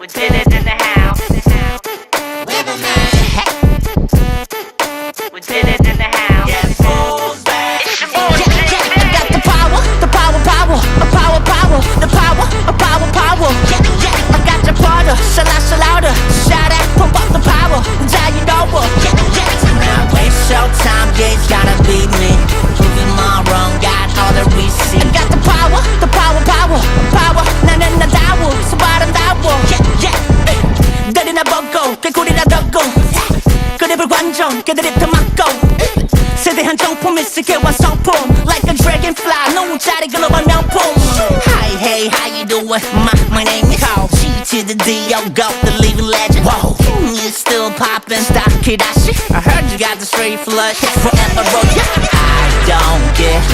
We did it 개구리나 덮고, 그립을 관종, 그들이 더 막고. 세대한 정품이 세계와 성품 Like a dragonfly 노자리 글로벌 명품 Hi hey how you doing My, my name is Carl G to the D O go the living legend Whoa You still poppin' stock Kidashi I heard you got the straight flush Forever road yeah. I don't give